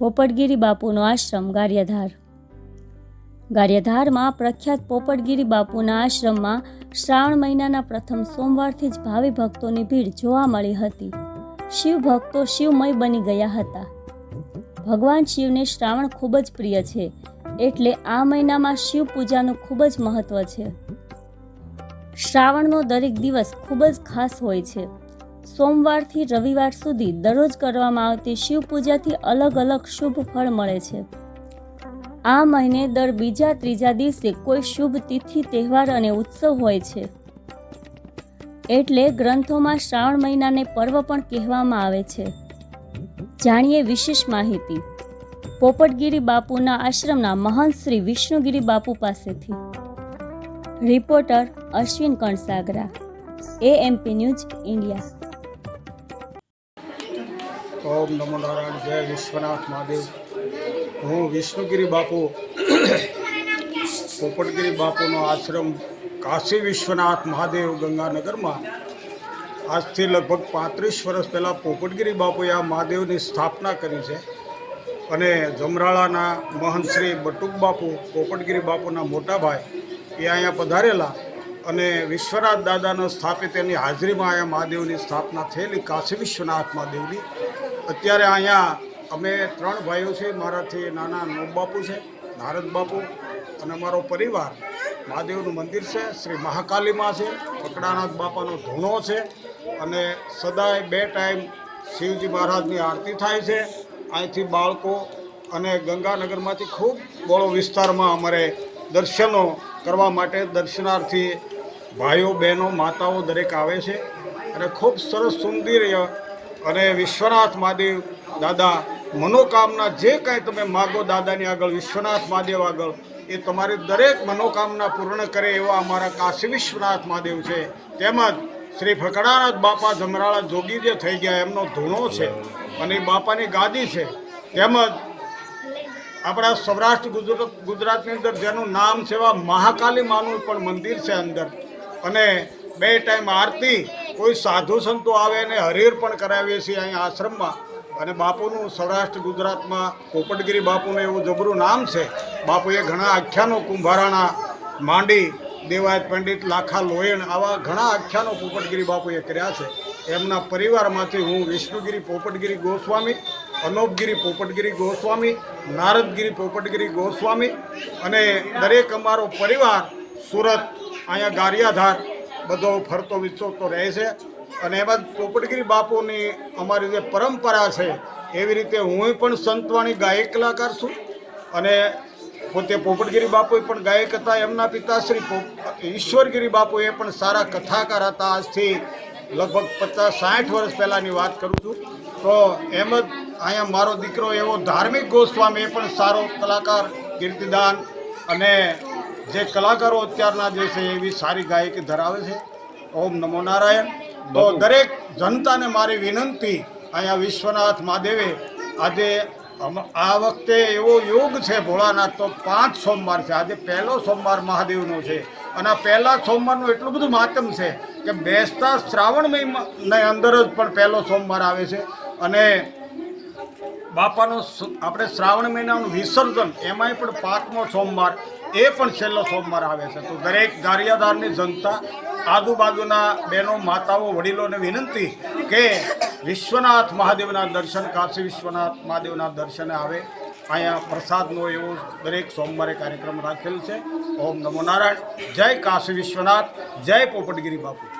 પોપટગીરી બાપુનો આશ્રમ ગારિયાધાર. ગારિયાધારમાં પ્રખ્યાત પોપટગીરી બાપુના આશ્રમમાં શ્રાવણ મહિનાના પ્રથમ સોમવારથી જ ભાવિ ભક્તોની ભીડ જોવા મળી હતી. શિવ ભક્તો શિવમય બની ગયા હતા. ભગવાન શિવને શ્રાવણ ખૂબ જ પ્રિય છે, એટલે આ મહિનામાં શિવ પૂજાનું ખૂબ જ મહત્વ છે. શ્રાવણનો દરેક દિવસ ખૂબ જ ખાસ હોય છે. સોમવારથી રવિવાર સુધી દરરોજ કરવામાં આવતી શિવ પૂજાથી અલગ અલગ શુભ ફળ મળે છે. આ મહિને દર બીજા ત્રીજા દિવસે કોઈ શુભ તિથિ, તહેવાર અને ઉત્સવ હોય છે. એટલે ગ્રંથોમાં શ્રાવણ મહિનાને પર્વ પણ કહેવામાં આવે છે. જાણીએ વિશેષ માહિતી. પોપટગીરી બાપુના આશ્રમના મહંત શ્રી વિષ્ણુગીરી બાપુ પાસેથી. Reporter Ashwin Kansagara. AMP news India ઓમ નમો નારાયણ, જય વિશ્વનાથ મહાદેવ. હું વિષ્ણુગીરી બાપુ, પોપટગીરી બાપુનો આશ્રમ કાશી વિશ્વનાથ મહાદેવ ગંગાનગરમાં. આજથી લગભગ પાંત્રીસ વર્ષ પહેલાં પોપટગીરી બાપુએ આ મહાદેવની સ્થાપના કરી છે. અને જમરાળાના મહંત શ્રી બટુક બાપુ, પોપટગીરી બાપુના મોટા ભાઈ, એ અહીંયા પધારેલા અને વિશ્વનાથ દાદાનો સ્થાપિત એની હાજરીમાં અહીંયા મહાદેવની સ્થાપના થયેલી કાશી વિશ્વનાથ મહાદેવની. અત્યારે અહીંયા અમે ત્રણ ભાઈઓ છે. મારાથી નાના નોબ બાપુ છે, નારદ બાપુ અને અમારો પરિવાર. મહાદેવનું મંદિર છે, શ્રી મહાકાલીમાં છે, પકડાનાથ બાપાનો ધૂણો છે અને સદાય બે ટાઈમ શિવજી મહારાજની આરતી થાય છે. અહીંથી બાળકો અને ગંગાનગરમાંથી ખૂબ બહોળો વિસ્તારમાં અમારે દર્શનો કરવા માટે દર્શનાર્થી ભાઈઓ, બહેનો, માતાઓ દરેક આવે છે અને ખૂબ સરસ સુંદર અને વિશ્વનાથ મહાદેવ દાદા, મનોકામના જે કાંઈ તમે માગો દાદાની આગળ, વિશ્વનાથ મહાદેવ આગળ, એ તમારી દરેક મનોકામના પૂર્ણ કરે એવા અમારા કાશી વિશ્વનાથ મહાદેવ છે. તેમજ શ્રી ફકડાનાથ બાપા જમરાળા જોગી જે થઈ ગયા, એમનો ધૂણો છે અને એ બાપાની ગાદી છે. તેમજ આપણા સૌરાષ્ટ્ર ગુજરાત, ગુજરાતની અંદર જેનું નામ છે એવા મહાકાલી માનું પણ મંદિર છે અંદર. અને બે ટાઈમ આરતી કોઈ સાધુ સંતો આવે અને હરેર પણ કરાવીએ છીએ અહીંયા આશ્રમમાં. અને બાપુનું સૌરાષ્ટ્ર ગુજરાતમાં પોપટગીરી બાપુનું એવું જબરું નામ છે. બાપુએ ઘણા આખ્યાનો કુંભારાણા, માંડી, દેવાયત પંડિત, લાખા લોયણ આવા ઘણા આખ્યાનો પોપટગીરી બાપુએ કર્યા છે. એમના પરિવારમાંથી હું વિષ્ણુગીરી પોપટગીરી ગોસ્વામી, અનોપગીરી પોપટગીરી ગોસ્વામી, નારદગીરી પોપટગીરી ગોસ્વામી અને દરેક અમારો પરિવાર સુરત, અહીંયા ગારિયાધાર બધો ફરતો વિચરતો રહે છે. અને એમાં પોપટગીરી બાપુની અમારી જે પરંપરા છે, એવી રીતે હું પણ સંતવાણી ગાયક કલાકાર છું. અને પોતે પોપટગીરી બાપુ પણ ગાયક હતા, એમના પિતાશ્રી ઈશ્વરગીરી બાપુ એ પણ સારા કથાકાર હતા. આજથી લગભગ પચાસ સાઠ વર્ષ પહેલાંની વાત કરું છું. તો એમ જ અહીંયા મારો દીકરો એવો ધાર્મિક ગોસ્વામી એ પણ સારો કલાકાર, કીર્તિદાન અને જે કલાકારો અત્યારના જે છે એવી સારી ગાયકી ધરાવે છે. ઓમ નમો નારાયણ. તો દરેક જનતાને મારી વિનંતી અહીંયા વિશ્વનાથ મહાદેવે આજે આ વખતે એવો યોગ છે ભોળાનાથ તો પાંચ સોમવાર છે. આજે પહેલો સોમવાર મહાદેવનો છે. અને આ પહેલા સોમવારનું એટલું બધું મહાત્મ છે કે બેસતા શ્રાવણ મહિનાની અંદર જ પણ પહેલો સોમવાર આવે છે. અને બાપાનો આપણે શ્રાવણ મહિનાનું વિસર્જન, એમાંય પણ પાંચમો સોમવાર, એ પણ છેલ્લો સોમવાર આવે છે. તો દરેક ગારિયાદારની જનતા આજુબાજુના બહેનો, માતાઓ, વડીલોને વિનંતી કે વિશ્વનાથ મહાદેવના દર્શન, કાશી વિશ્વનાથ મહાદેવના દર્શને આવે. અહીંયા પ્રસાદનો એવો દરેક સોમવારે કાર્યક્રમ રાખેલ છે. ઓમ નમો નારાયણ. જય કાશી વિશ્વનાથ. જય પોપટગીરી બાપુ.